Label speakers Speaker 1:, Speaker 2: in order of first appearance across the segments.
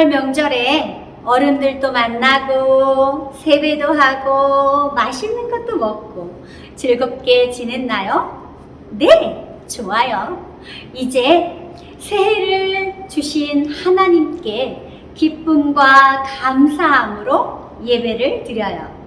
Speaker 1: 설 명절에 어른들도 만나고 세배도 하고 맛있는 것도 먹고 즐겁게 지냈나요? 네, 좋아요. 이제 새해를 주신 하나님께 기쁨과 감사함으로 예배를 드려요.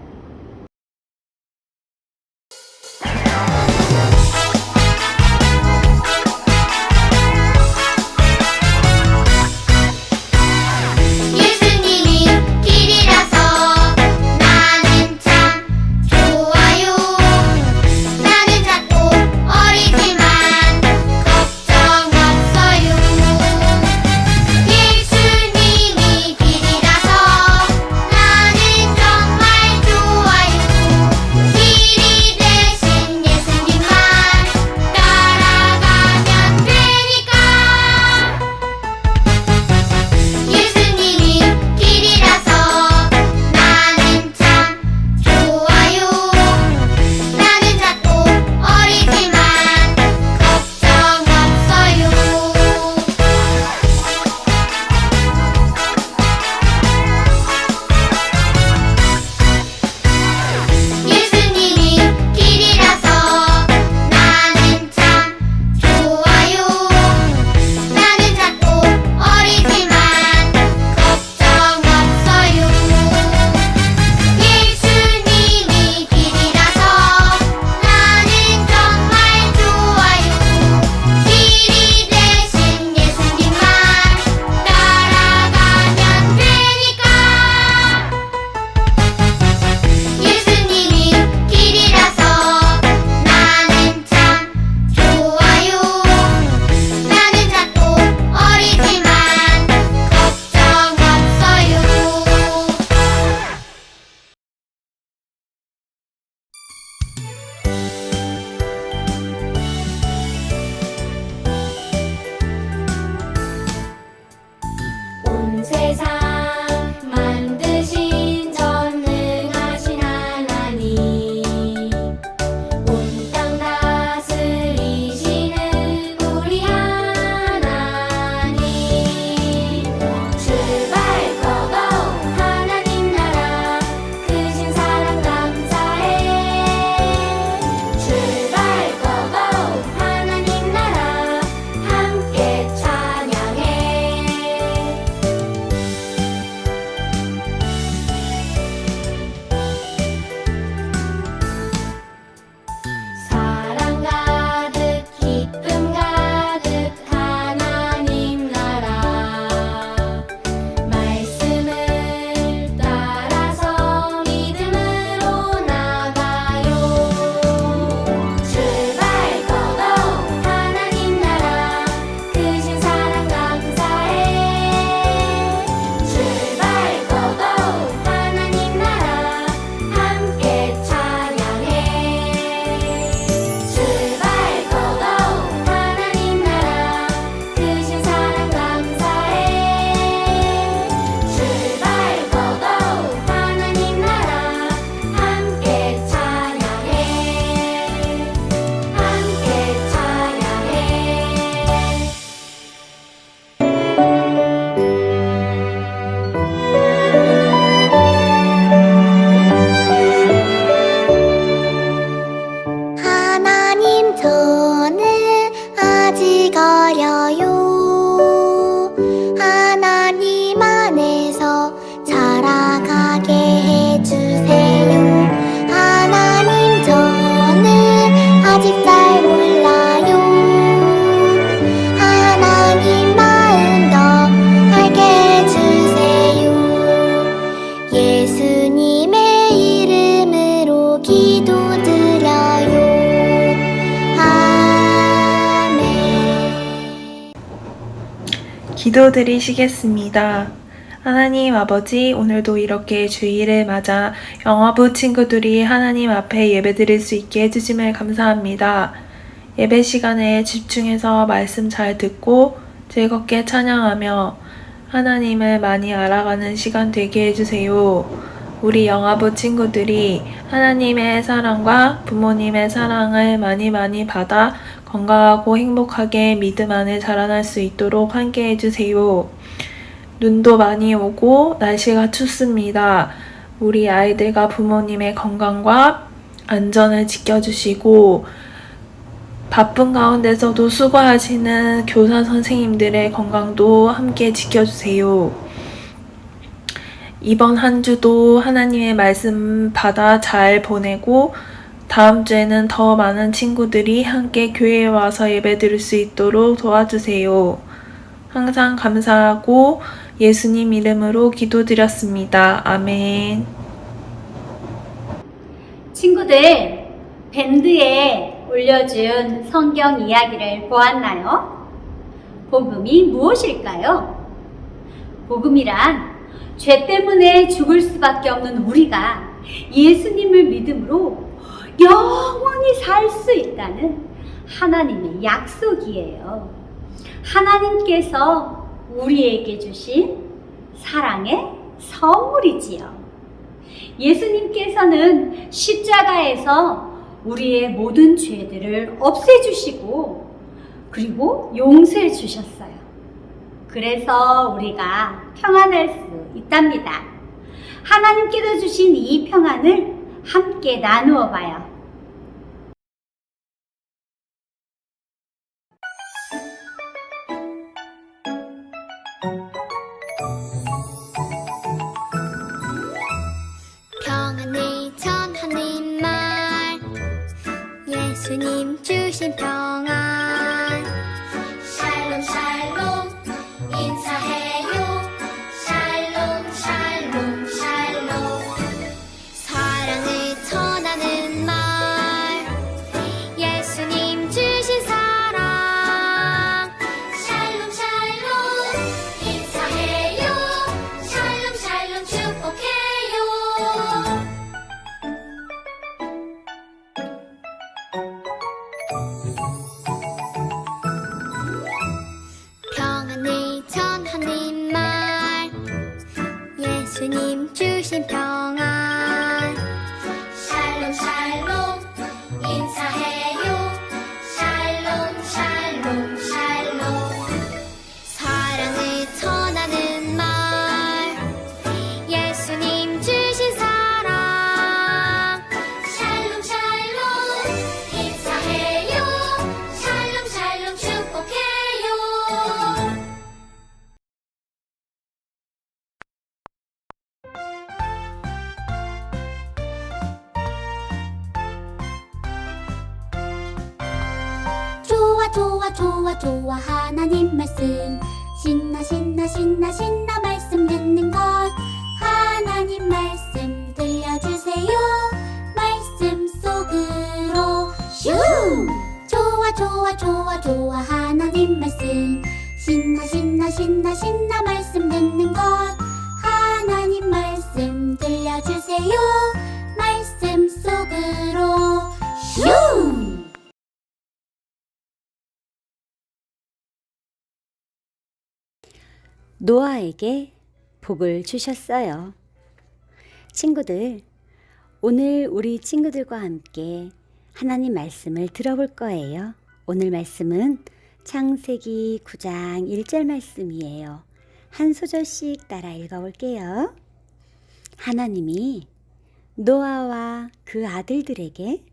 Speaker 2: 기도드리시겠습니다. 하나님 아버지, 오늘도 이렇게 주일을 맞아 영화부 친구들이 하나님 앞에 예배드릴 수 있게 해주심을 감사합니다. 예배 시간에 집중해서 말씀 잘 듣고 즐겁게 찬양하며 하나님을 많이 알아가는 시간 되게 해주세요. 우리 영화부 친구들이 하나님의 사랑과 부모님의 사랑을 많이 많이 받아 건강하고 행복하게 믿음 안에 자라날 수 있도록 함께해 주세요. 눈도 많이 오고 날씨가 춥습니다. 우리 아이들과 부모님의 건강과 안전을 지켜주시고 바쁜 가운데서도 수고하시는 교사 선생님들의 건강도 함께 지켜주세요. 이번 한 주도 하나님의 말씀 받아 잘 보내고 다음 주에는 더 많은 친구들이 함께 교회에 와서 예배 드릴 수 있도록 도와주세요. 항상 감사하고 예수님 이름으로 기도드렸습니다. 아멘.
Speaker 3: 친구들, 밴드에 올려준 성경 이야기를 보았나요? 복음이 무엇일까요? 복음이란 죄 때문에 죽을 수밖에 없는 우리가 예수님을 믿음으로 영원히 살 수 있다는 하나님의 약속이에요. 하나님께서 우리에게 주신 사랑의 선물이지요. 예수님께서는 십자가에서 우리의 모든 죄들을 없애주시고 그리고 용서해 주셨어요. 그래서 우리가 평안할 수 있답니다. 하나님께서 주신 이 평안을 함께 나누어 봐요.
Speaker 4: 신나 신나 말씀 듣는 것. 하나님 말씀 들려주세요. 말씀 속으로. 슝 좋아 좋아 좋아 좋아. 하나님 말씀. 신나 신나 신나 신나 말씀 듣는 것
Speaker 3: 노아에게 복을 주셨어요. 친구들, 오늘 우리 친구들과 함께 하나님 말씀을 들어볼 거예요. 오늘 말씀은 창세기 9장 1절 말씀이에요. 한 소절씩 따라 읽어볼게요. 하나님이 노아와 그 아들들에게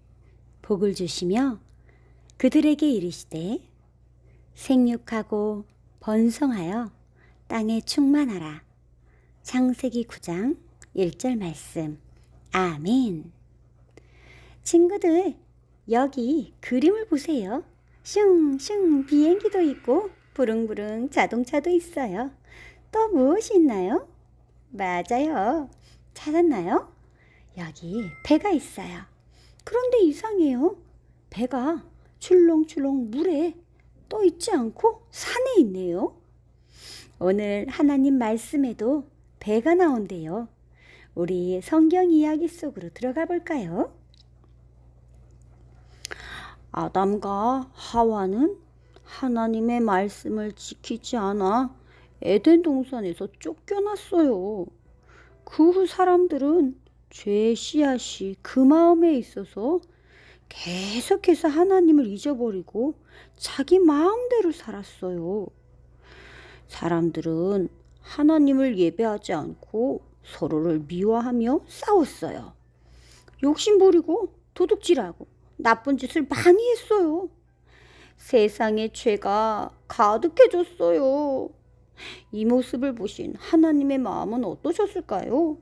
Speaker 3: 복을 주시며 그들에게 이르시되 생육하고 번성하여 땅에 충만하라. 창세기 9장 1절 말씀. 아멘. 친구들, 여기 그림을 보세요. 슝슝 비행기도 있고 부릉부릉 자동차도 있어요. 또 무엇이 있나요? 맞아요. 찾았나요? 여기 배가 있어요. 그런데 이상해요. 배가 출렁출렁 물에 떠 있지 않고 산에 있네요. 오늘 하나님 말씀에도 배가 나온대요. 우리 성경 이야기 속으로 들어가 볼까요? 아담과 하와는 하나님의 말씀을 지키지 않아 에덴 동산에서 쫓겨났어요. 그 후 사람들은 죄의 씨앗이 그 마음에 있어서 계속해서 하나님을 잊어버리고 자기 마음대로 살았어요. 사람들은 하나님을 예배하지 않고 서로를 미워하며 싸웠어요. 욕심 부리고 도둑질하고 나쁜 짓을 많이 했어요. 세상의 죄가 가득해졌어요. 이 모습을 보신 하나님의 마음은 어떠셨을까요?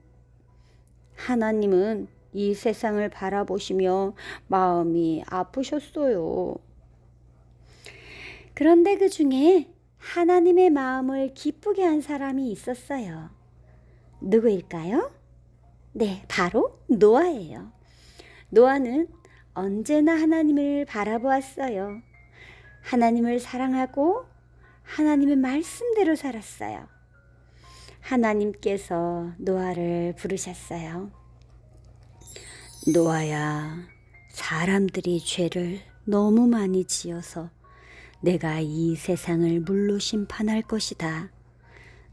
Speaker 3: 하나님은 이 세상을 바라보시며 마음이 아프셨어요. 그런데 그 중에 하나님의 마음을 기쁘게 한 사람이 있었어요. 누구일까요? 네, 바로 노아예요. 노아는 언제나 하나님을 바라보았어요. 하나님을 사랑하고 하나님의 말씀대로 살았어요. 하나님께서 노아를 부르셨어요. 노아야, 사람들이 죄를 너무 많이 지어서 내가 이 세상을 물로 심판할 것이다.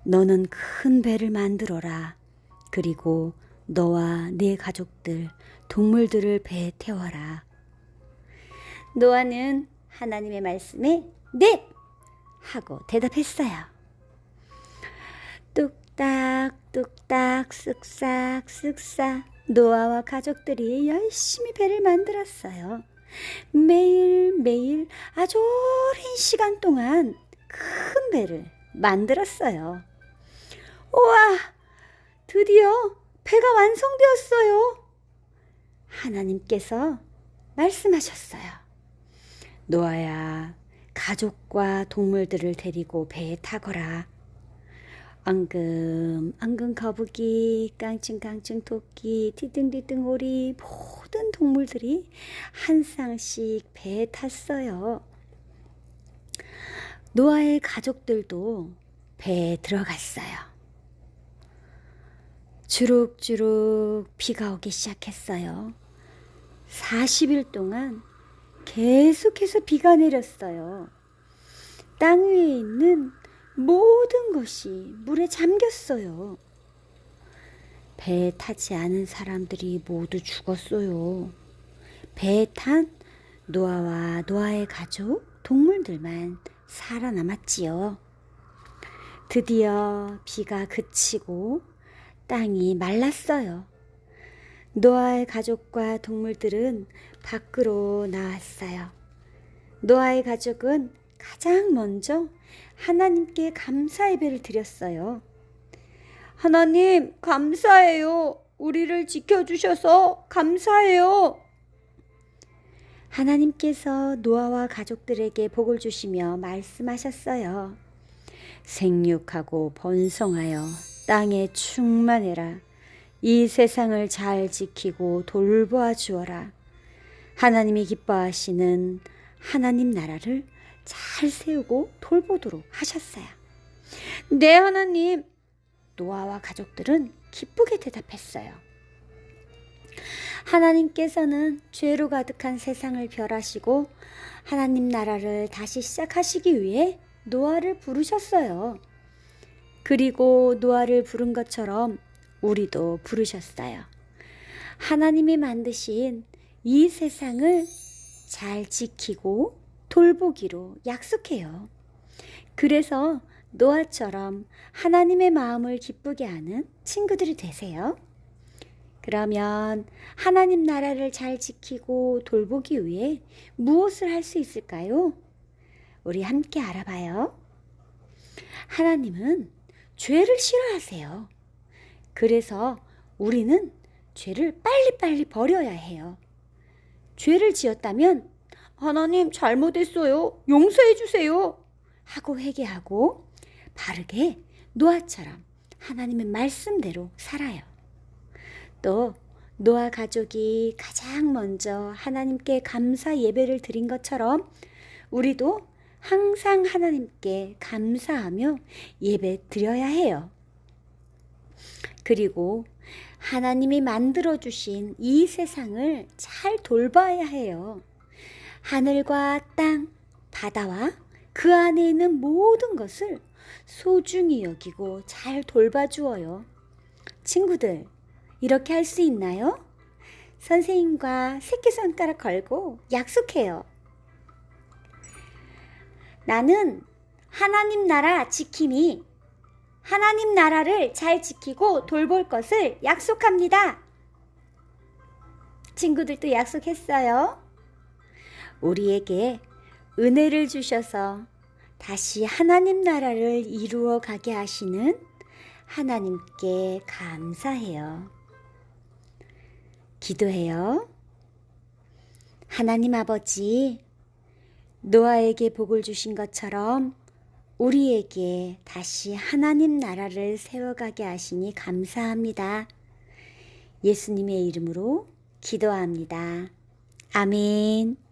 Speaker 3: 너는 큰 배를 만들어라. 그리고 너와 네 가족들, 동물들을 배에 태워라. 노아는 하나님의 말씀에 네! 하고 대답했어요. 뚝딱 뚝딱 쓱싹 쓱싹 노아와 가족들이 열심히 배를 만들었어요. 매일매일 아주 오랜 시간 동안 큰 배를 만들었어요. 우와! 드디어 배가 완성되었어요. 하나님께서 말씀하셨어요. 노아야, 가족과 동물들을 데리고 배에 타거라. 앙금, 앙금 거북이, 깡충깡충 토끼, 티등티등 오리 모든 동물들이 한 쌍씩 배에 탔어요. 노아의 가족들도 배에 들어갔어요. 주룩주룩 비가 오기 시작했어요. 40일 동안 계속해서 비가 내렸어요. 땅 위에 있는 모든 것이 물에 잠겼어요. 배에 타지 않은 사람들이 모두 죽었어요. 배에 탄 노아와 노아의 가족, 동물들만 살아남았지요. 드디어 비가 그치고 땅이 말랐어요. 노아의 가족과 동물들은 밖으로 나왔어요. 노아의 가족은 가장 먼저 하나님께 감사 예배를 드렸어요. 하나님, 감사해요. 우리를 지켜주셔서 감사해요. 하나님께서 노아와 가족들에게 복을 주시며 말씀하셨어요. 생육하고 번성하여 땅에 충만해라. 이 세상을 잘 지키고 돌보아 주어라. 하나님이 기뻐하시는 하나님 나라를 잘 세우고 돌보도록 하셨어요. 네, 하나님. 노아와 가족들은 기쁘게 대답했어요. 하나님께서는 죄로 가득한 세상을 별하시고 하나님 나라를 다시 시작하시기 위해 노아를 부르셨어요. 그리고 노아를 부른 것처럼 우리도 부르셨어요. 하나님이 만드신 이 세상을 잘 지키고 돌보기로 약속해요. 그래서 노아처럼 하나님의 마음을 기쁘게 하는 친구들이 되세요. 그러면 하나님 나라를 잘 지키고 돌보기 위해 무엇을 할 수 있을까요? 우리 함께 알아봐요. 하나님은 죄를 싫어하세요. 그래서 우리는 죄를 빨리빨리 버려야 해요. 죄를 지었다면 하나님 잘못했어요. 용서해 주세요. 하고 회개하고 바르게 노아처럼 하나님의 말씀대로 살아요. 또 노아 가족이 가장 먼저 하나님께 감사 예배를 드린 것처럼 우리도 항상 하나님께 감사하며 예배 드려야 해요. 그리고 하나님이 만들어 주신 이 세상을 잘 돌봐야 해요. 하늘과 땅, 바다와 그 안에 있는 모든 것을 소중히 여기고 잘 돌봐주어요. 친구들, 이렇게 할 수 있나요? 선생님과 새끼손가락 걸고 약속해요. 나는 하나님 나라 지킴이 하나님 나라를 잘 지키고 돌볼 것을 약속합니다. 친구들도 약속했어요. 우리에게 은혜를 주셔서 다시 하나님 나라를 이루어 가게 하시는 하나님께 감사해요. 기도해요. 하나님 아버지, 노아에게 복을 주신 것처럼 우리에게 다시 하나님 나라를 세워가게 하시니 감사합니다. 예수님의 이름으로 기도합니다. 아멘.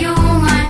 Speaker 4: you my